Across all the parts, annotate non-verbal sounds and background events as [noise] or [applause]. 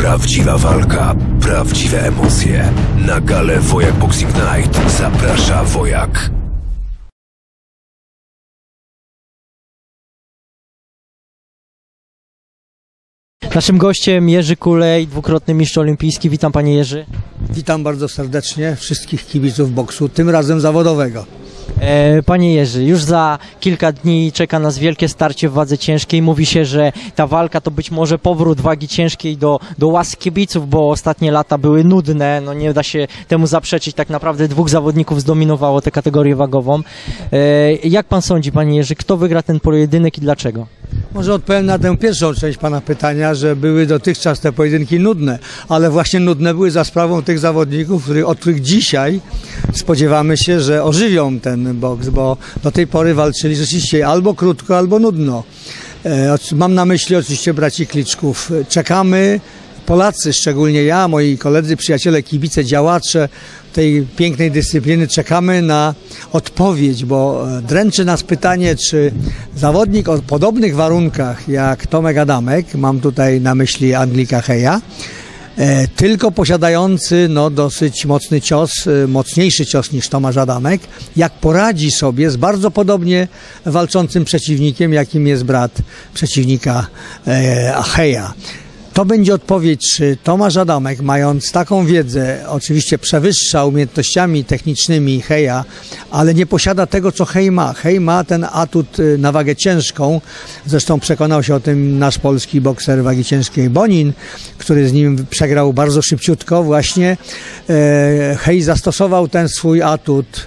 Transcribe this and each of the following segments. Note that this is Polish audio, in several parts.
Prawdziwa walka, prawdziwe emocje. Na galę Wojak Boxing Night zaprasza Wojak. Naszym gościem Jerzy Kulej, dwukrotny mistrz olimpijski. Witam panie Jerzy. Witam bardzo serdecznie wszystkich kibiców boksu, tym razem zawodowego. E, Panie Jerzy, już za kilka dni czeka nas wielkie starcie w wadze ciężkiej. Mówi się, że ta walka to być może powrót wagi ciężkiej do, do łask kibiców, bo ostatnie lata były nudne. No nie da się temu zaprzeczyć. Tak naprawdę dwóch zawodników zdominowało tę kategorię wagową. E, Jak pan sądzi, panie Jerzy, kto wygra ten pojedynek i dlaczego? Może odpowiem na tę pierwszą część pana pytania, że były dotychczas te pojedynki nudne, ale właśnie nudne były za sprawą tych zawodników, od których dzisiaj spodziewamy się, że ożywią ten boks, bo do tej pory walczyli rzeczywiście albo krótko, albo nudno. E, Mam na myśli oczywiście braci Kliczków. Czekamy, Polacy, szczególnie ja, moi koledzy, przyjaciele, kibice, działacze tej pięknej dyscypliny, czekamy na odpowiedź, bo e, dręczy nas pytanie, czy zawodnik o podobnych warunkach jak Tomek Adamek, mam tutaj na myśli Anglika Heja, e, tylko posiadający no, dosyć mocny cios, e, mocniejszy cios niż Tomasz Adamek, jak poradzi sobie z bardzo podobnie walczącym przeciwnikiem, jakim jest brat przeciwnika e, Acheja. To będzie odpowiedź, czy Tomasz Adamek, mając taką wiedzę, oczywiście przewyższa umiejętnościami technicznymi Heja, ale nie posiada tego, co Hej ma. Hej ma ten atut y, na wagę ciężką. Zresztą przekonał się o tym nasz polski bokser wagi ciężkiej Bonin, który z nim przegrał bardzo szybciutko. Właśnie e, Hej zastosował ten swój atut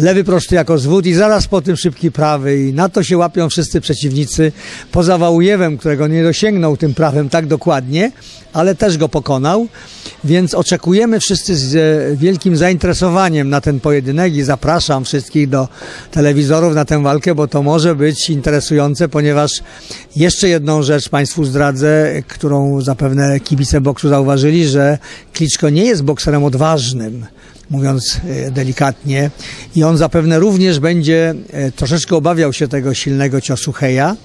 lewy prosty jako zwód i zaraz po tym szybki prawy. I na to się łapią wszyscy przeciwnicy poza Wałujewem, którego nie dosięgnął tym prawem tak dokładnie, ale też go pokonał, więc oczekujemy wszyscy z e, wielkim zainteresowaniem na ten pojedynek i zapraszam wszystkich do telewizorów na tę walkę, bo to może być interesujące, ponieważ jeszcze jedną rzecz Państwu zdradzę, którą zapewne kibice boksu zauważyli, że Kliczko nie jest bokserem odważnym mówiąc e, delikatnie. I on zapewne również będzie e, troszeczkę obawiał się tego silnego ciosu Heja.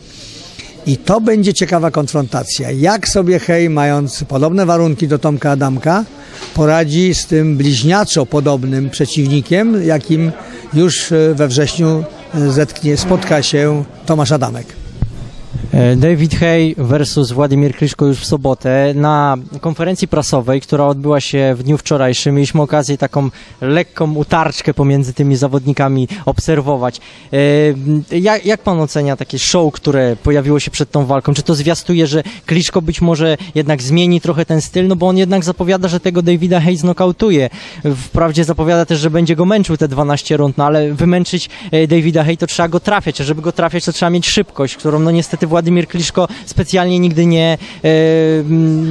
I to będzie ciekawa konfrontacja. Jak sobie Hej, mając podobne warunki do Tomka Adamka, poradzi z tym bliźniaczo podobnym przeciwnikiem, jakim już e, we wrześniu zetknie, spotka się Tomasz Adamek. E, David Hay versus Władimir Kliszko już w sobotę. Na konferencji prasowej, która odbyła się w dniu wczorajszym, mieliśmy okazję taką lekką utarczkę pomiędzy tymi zawodnikami obserwować. E, Jak, jak pan ocenia takie show, które pojawiło się przed tą walką? Czy to zwiastuje, że Kliszko być może jednak zmieni trochę ten styl? No bo on jednak zapowiada, że tego Davida Hay znokautuje. Wprawdzie zapowiada też, że będzie go męczył te 12 rund, no ale wymęczyć e, Davida Hay to trzeba go trafiać, a żeby go trafiać to trzeba mieć szybkość, którą no niestety Władimir Kliszko specjalnie nigdy nie, e,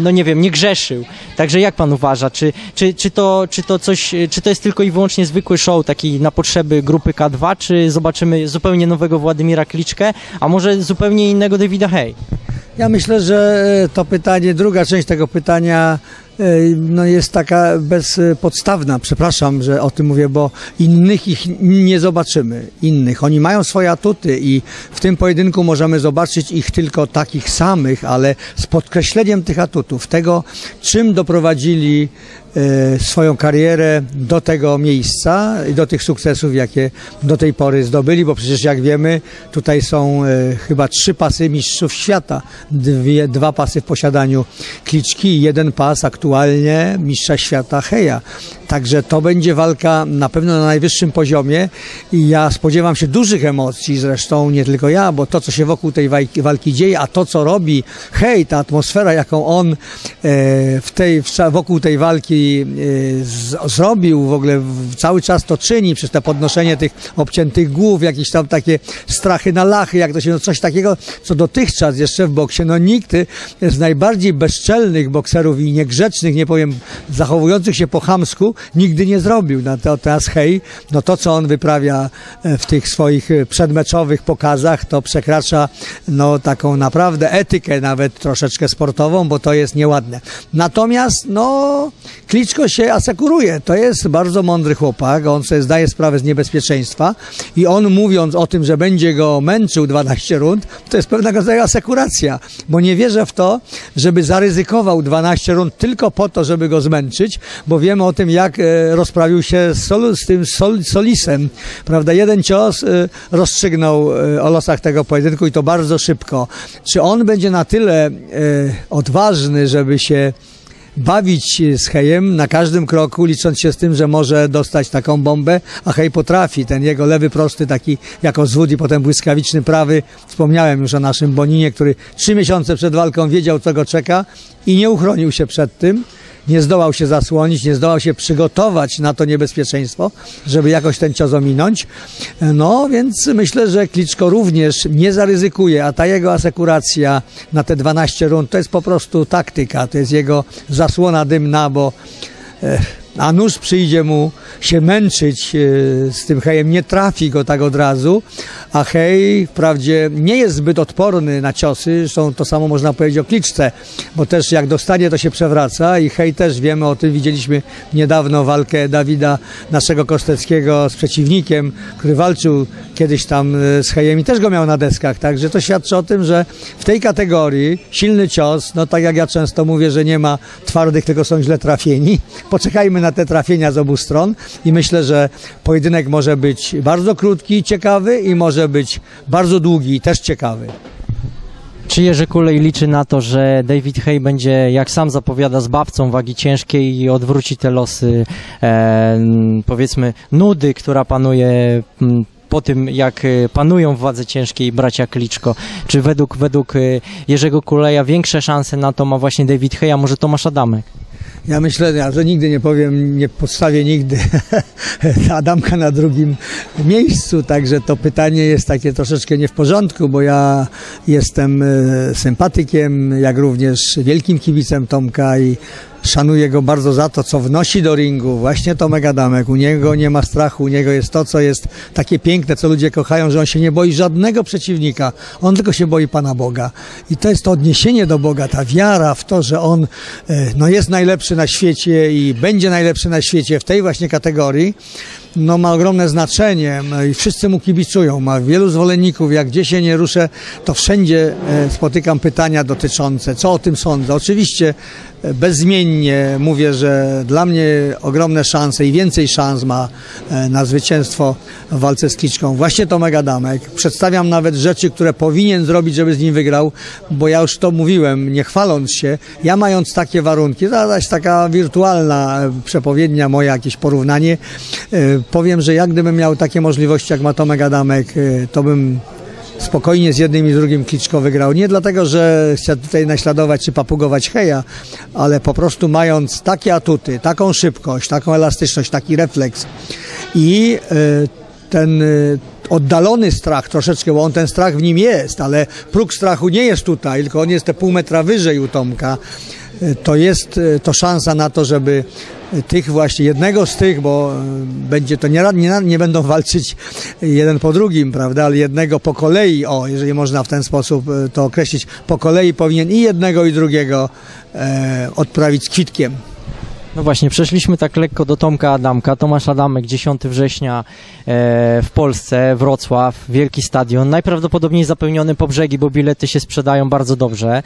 no nie wiem, nie grzeszył. Także jak pan uważa, czy, czy, czy, to, czy to coś, czy to jest tylko i wyłącznie zwykły show taki na potrzeby grupy K2, czy zobaczymy zupełnie nowego Władimira Kliczkę, a może zupełnie innego Davida Hay? Ja myślę, że to pytanie, druga część tego pytania no jest taka bezpodstawna. Przepraszam, że o tym mówię, bo innych ich nie zobaczymy. Innych. Oni mają swoje atuty i w tym pojedynku możemy zobaczyć ich tylko takich samych, ale z podkreśleniem tych atutów, tego czym doprowadzili e, swoją karierę do tego miejsca i do tych sukcesów, jakie do tej pory zdobyli, bo przecież jak wiemy, tutaj są e, chyba trzy pasy mistrzów świata, dwie, dwa pasy w posiadaniu Kliczki i jeden pas aktualnie mistrza świata Heja. Także to będzie walka na pewno na najwyższym poziomie i ja spodziewam się dużych emocji, zresztą nie tylko ja, bo to, co się wokół tej walki, dzieje, a to, co robi Hej, ta atmosfera, jaką on e, w tej, wokół tej walki e, z, zrobił, w ogóle cały czas to czyni, przez te podnoszenie tych obciętych głów, jakieś tam takie strachy na lachy, jak to się, no coś takiego, co dotychczas jeszcze w boksie, no nikt z najbardziej bezczelnych bokserów i niegrzecznych grzecznych, nie powiem, zachowujących się po chamsku, nigdy nie zrobił. Natomiast hej, no to co on wyprawia e, w tych swoich e, przedmeczowych pokazach, to przekracza no taką naprawdę etykę nawet troszeczkę sportową, bo to jest nieładne. Natomiast no Kliczko się asekuruje. To jest bardzo mądry chłopak, on sobie zdaje sprawę z niebezpieczeństwa i on mówiąc o tym, że będzie go męczył 12 rund, to jest pewnego rodzaju asekuracja, bo nie wierzę w to, żeby zaryzykował 12 rund tylko po to, żeby go zmęczyć, bo wiemy o tym, jak e, rozprawił się z, Sol, z tym Sol, Solisem. Prawda? Jeden cios e, rozstrzygnął e, o losach tego pojedynku i to bardzo szybko. Czy on będzie na tyle odważny, żeby się bawić z Hejem na każdym kroku, licząc się z tym, że może dostać taką bombę, a Hej potrafi. Ten jego lewy prosty, taki jako zwód i potem błyskawiczny prawy. Wspomniałem już o naszym Boninie, który trzy miesiące przed walką wiedział, co go czeka i nie uchronił się przed tym nie zdołał się zasłonić, nie zdołał się przygotować na to niebezpieczeństwo, żeby jakoś ten cios ominąć. No więc myślę, że Kliczko również nie zaryzykuje, a ta jego asekuracja na te 12 rund to jest po prostu taktyka, to jest jego zasłona dymna, bo e, a nóż przyjdzie mu się męczyć e, z tym hejem, nie trafi go tak od razu, a hej wprawdzie nie jest zbyt odporny na ciosy, zresztą to samo można powiedzieć o kliczce, bo też jak dostanie to się przewraca i hej też wiemy o tym, widzieliśmy niedawno walkę Dawida, naszego Kosteckiego z przeciwnikiem, który walczył kiedyś tam e, z hejem i też go miał na deskach, także to świadczy o tym, że w tej kategorii silny cios, no tak jak ja często mówię, że nie ma twardych, tylko są źle trafieni, poczekajmy na te trafienia z obu stron i myślę, że pojedynek może być bardzo krótki, ciekawy i może być bardzo długi też ciekawy. Czy Jerzy Kulej liczy na to, że David Hay będzie, jak sam zapowiada, zbawcą wagi ciężkiej i odwróci te losy, e, powiedzmy, nudy, która panuje po tym, jak e, panują w wadze ciężkiej bracia Kliczko? Czy według, według e, Jerzego Kuleja większe szanse na to ma właśnie David Hay, a może Tomasz Adamek? Ja myślę, ja, że nigdy nie powiem, nie postawię nigdy [laughs] Adamka na drugim miejscu, także to pytanie jest takie troszeczkę nie w porządku, bo ja jestem e, sympatykiem, jak również wielkim kibicem Tomka i szanuję go bardzo za to, co wnosi do ringu. Właśnie Tomek Adamek. U niego nie ma strachu, u niego jest to, co jest takie piękne, co ludzie kochają, że on się nie boi żadnego przeciwnika. On tylko się boi Pana Boga. I to jest to odniesienie do Boga, ta wiara w to, że on e, no, jest najlepszy na świecie i będzie najlepszy na świecie w tej właśnie kategorii no, ma ogromne znaczenie i wszyscy mu kibicują. Ma wielu zwolenników. Jak gdzie się nie ruszę, to wszędzie e, spotykam pytania dotyczące, co o tym sądzę. Oczywiście e, bezmiennie mówię, że dla mnie ogromne szanse i więcej szans ma e, na zwycięstwo w walce z Kliczką. Właśnie Tomek Adamek. Przedstawiam nawet rzeczy, które powinien zrobić, żeby z nim wygrał, bo ja już to mówiłem, nie chwaląc się. Ja mając takie warunki, zaś taka wirtualna przepowiednia moja, jakieś porównanie, powiem, że jak gdybym miał takie możliwości jak ma Tomek Adamek, y, to bym spokojnie z jednym i drugim Kliczko wygrał. Nie dlatego, że chcę tutaj naśladować czy papugować Heja, ale po prostu mając takie atuty, taką szybkość, taką elastyczność, taki refleks i y, ten y, oddalony strach troszeczkę, bo on ten strach w nim jest, ale próg strachu nie jest tutaj, tylko on jest te pół metra wyżej u Tomka to jest to szansa na to, żeby tych właśnie, jednego z tych, bo e, będzie to nie, nie, nie będą walczyć jeden po drugim, prawda, ale jednego po kolei, o, jeżeli można w ten sposób e, to określić, po kolei powinien i jednego i drugiego e, odprawić kwitkiem. No właśnie, przeszliśmy tak lekko do Tomka Adamka. Tomasz Adamek, 10 września e, w Polsce, Wrocław, wielki stadion, najprawdopodobniej zapełniony po brzegi, bo bilety się sprzedają bardzo dobrze.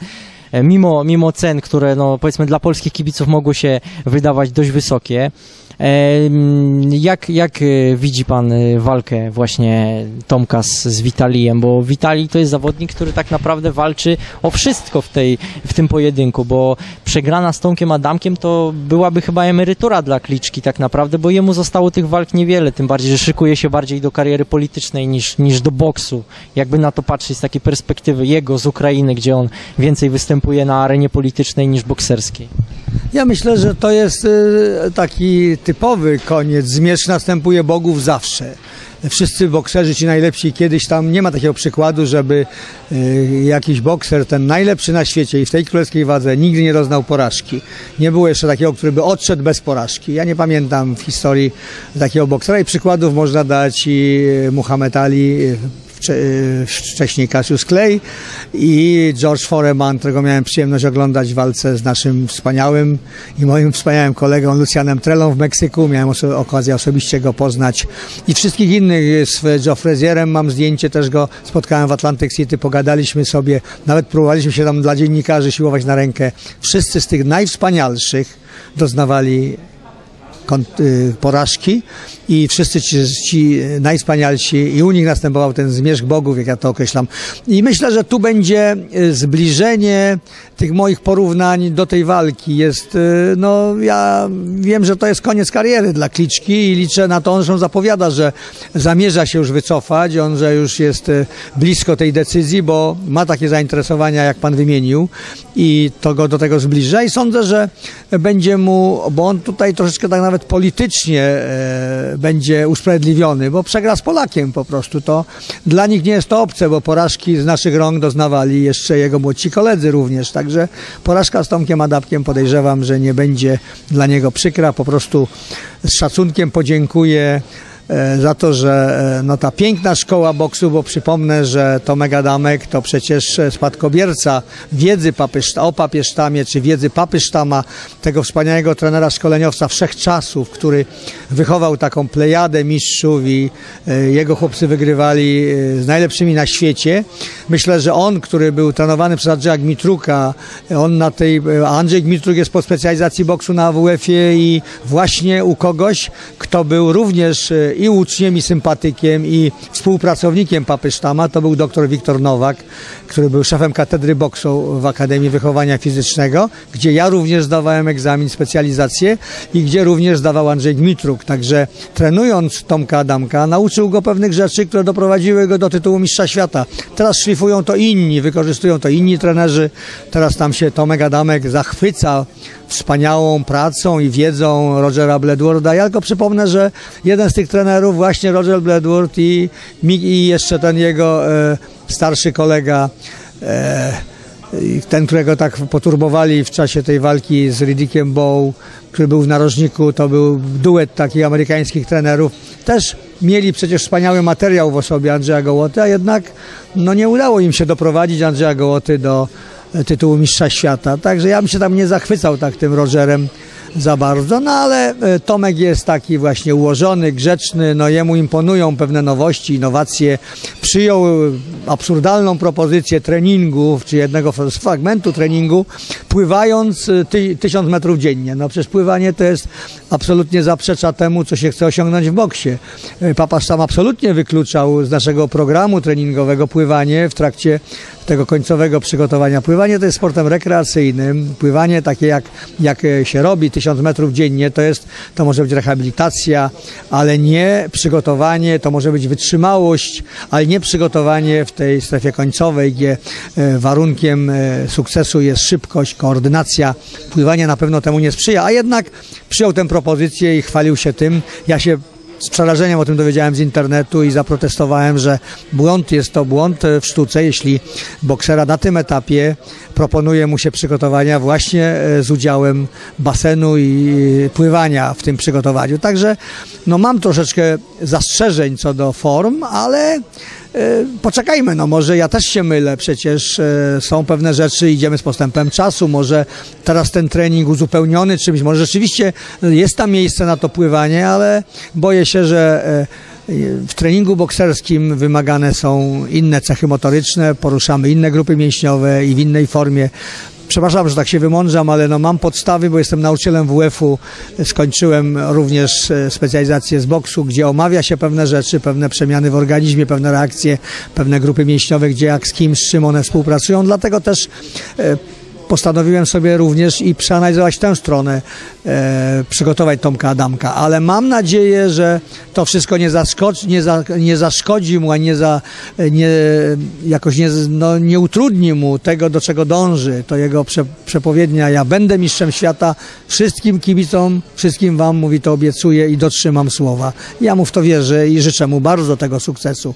Mimo, mimo cen, które no, powiedzmy dla polskich kibiców mogły się wydawać dość wysokie. Jak, jak e, widzi Pan e, walkę właśnie Tomka z, z Witalijem? Bo Witali to jest zawodnik, który tak naprawdę walczy o wszystko w, tej, w tym pojedynku, bo przegrana z Tomkiem Adamkiem to byłaby chyba emerytura dla Kliczki tak naprawdę, bo jemu zostało tych walk niewiele, tym bardziej, że szykuje się bardziej do kariery politycznej niż, niż do boksu. Jakby na to patrzeć z takiej perspektywy jego z Ukrainy, gdzie on więcej występuje na arenie politycznej niż bokserskiej. Ja myślę, że to jest y, taki typowy koniec. Zmierzch następuje bogów zawsze. wszyscy bokserzy ci najlepsi kiedyś tam nie ma takiego przykładu, żeby y, jakiś bokser, ten najlepszy na świecie i w tej królewskiej wadze nigdy nie doznał porażki. Nie było jeszcze takiego, który by odszedł bez porażki. Ja nie pamiętam w historii takiego boksera i przykładów można dać i Muhammad Ali, wcześniej Cassius Clay i George Foreman, którego miałem przyjemność oglądać w walce z naszym wspaniałym i moim wspaniałym kolegą Lucianem Trelą w Meksyku. Miałem oso- okazję osobiście go poznać i wszystkich innych. Z Joe Frazierem mam zdjęcie, też go spotkałem w Atlantic City, pogadaliśmy sobie, nawet próbowaliśmy się tam dla dziennikarzy siłować na rękę. Wszyscy z tych najwspanialszych doznawali y, porażki i wszyscy ci, ci najwspanialsi i u nich następował ten zmierzch bogów, jak ja to określam. I myślę, że tu będzie y, zbliżenie tych moich porównań do tej walki. Jest, y, no ja wiem, że to jest koniec kariery dla Kliczki i liczę na to, on zresztą zapowiada, że zamierza się już wycofać, on, że już jest y, blisko tej decyzji, bo ma takie zainteresowania, jak pan wymienił i to go do tego zbliża i sądzę, że będzie mu, bo on tutaj troszeczkę tak nawet politycznie e, będzie usprawiedliwiony, bo przegra z Polakiem po prostu. To dla nich nie jest to obce, bo porażki z naszych rąk doznawali jeszcze jego młodsi koledzy również. Także porażka z Tomkiem Adapkiem podejrzewam, że nie będzie dla niego przykra. Po prostu z szacunkiem podziękuję za to, że e, no, ta piękna szkoła boksu, bo przypomnę, że Tomek Adamek to przecież e, spadkobierca wiedzy papyszta, o papieżtamie, czy wiedzy papysztama, tego wspaniałego trenera szkoleniowca wszechczasów, który wychował taką plejadę mistrzów i e, jego chłopcy wygrywali e, z najlepszymi na świecie. Myślę, że on, który był trenowany przez Andrzeja Gmitruka, on na tej, e, Andrzej Gmitruk jest po specjalizacji boksu na AWF-ie i właśnie u kogoś, kto był również e, i uczniem, i sympatykiem, i współpracownikiem papysztama, to był dr Wiktor Nowak, który był szefem katedry boksu w Akademii Wychowania Fizycznego, gdzie ja również zdawałem egzamin, specjalizację i gdzie również zdawał Andrzej Gmitruk. Także trenując Tomka Adamka, nauczył go pewnych rzeczy, które doprowadziły go do tytułu mistrza świata. Teraz szlifują to inni, wykorzystują to inni trenerzy. Teraz tam się Tomek Adamek zachwyca wspaniałą pracą i wiedzą Rogera Bledwarda. Ja tylko przypomnę, że jeden z tych trenerów, właśnie Roger Bledward i, i jeszcze ten jego e, starszy kolega, e, ten, którego tak poturbowali w czasie tej walki z Riddickiem Bow, który był w narożniku, to był duet takich amerykańskich trenerów. Też mieli przecież wspaniały materiał w osobie Andrzeja Gołoty, a jednak no, nie udało im się doprowadzić Andrzeja Gołoty do e, tytułu mistrza świata. Także ja bym się tam nie zachwycał tak tym Rogerem za bardzo, no ale e, Tomek jest taki właśnie ułożony, grzeczny, no jemu imponują pewne nowości, innowacje. Przyjął e, absurdalną propozycję treningów, czy jednego fragmentu treningu, pływając e, ty, metrów dziennie. No przecież pływanie to jest absolutnie zaprzecza temu, co się chce osiągnąć w boksie. Papasz tam absolutnie wykluczał z naszego programu treningowego pływanie w trakcie tego końcowego przygotowania. Pływanie to jest sportem rekreacyjnym. Pływanie takie jak, jak się robi, tysiąc metrów dziennie, to jest, to może być rehabilitacja, ale nie przygotowanie, to może być wytrzymałość, ale nie przygotowanie w tej strefie końcowej, gdzie e, warunkiem e, sukcesu jest szybkość, koordynacja. Pływanie na pewno temu nie sprzyja, a jednak przyjął tę propozycję i chwalił się tym. Ja się z przerażeniem o tym dowiedziałem z internetu i zaprotestowałem, że błąd jest to błąd w sztuce, jeśli boksera na tym etapie proponuje mu się przygotowania właśnie e, z udziałem basenu i pływania w tym przygotowaniu. Także no mam troszeczkę zastrzeżeń co do form, ale E, Poczekajmy, no może ja też się mylę, przecież e, są pewne rzeczy, idziemy z postępem czasu, może teraz ten trening uzupełniony czymś, może rzeczywiście jest tam miejsce na to pływanie, ale boję się, że w treningu bokserskim wymagane są inne cechy motoryczne, poruszamy inne grupy mięśniowe i w innej formie. Przepraszam, że tak się wymądrzam, ale no mam podstawy, bo jestem nauczycielem WF-u. Skończyłem również e, specjalizację z boksu, gdzie omawia się pewne rzeczy, pewne przemiany w organizmie, pewne reakcje, pewne grupy mięśniowe, gdzie jak z kim, z czym one współpracują. Dlatego też e, postanowiłem sobie również i przeanalizować tę stronę, e, przygotować Tomka Adamka, ale mam nadzieję, że to wszystko nie, zaskocz, nie, za, nie zaszkodzi mu, a nie, za, nie jakoś nie, no, nie utrudni mu tego, do czego dąży. To jego prze, przepowiednia, ja będę mistrzem świata, wszystkim kibicom, wszystkim wam, mówi to obiecuję i dotrzymam słowa. Ja mu w to wierzę i życzę mu bardzo tego sukcesu.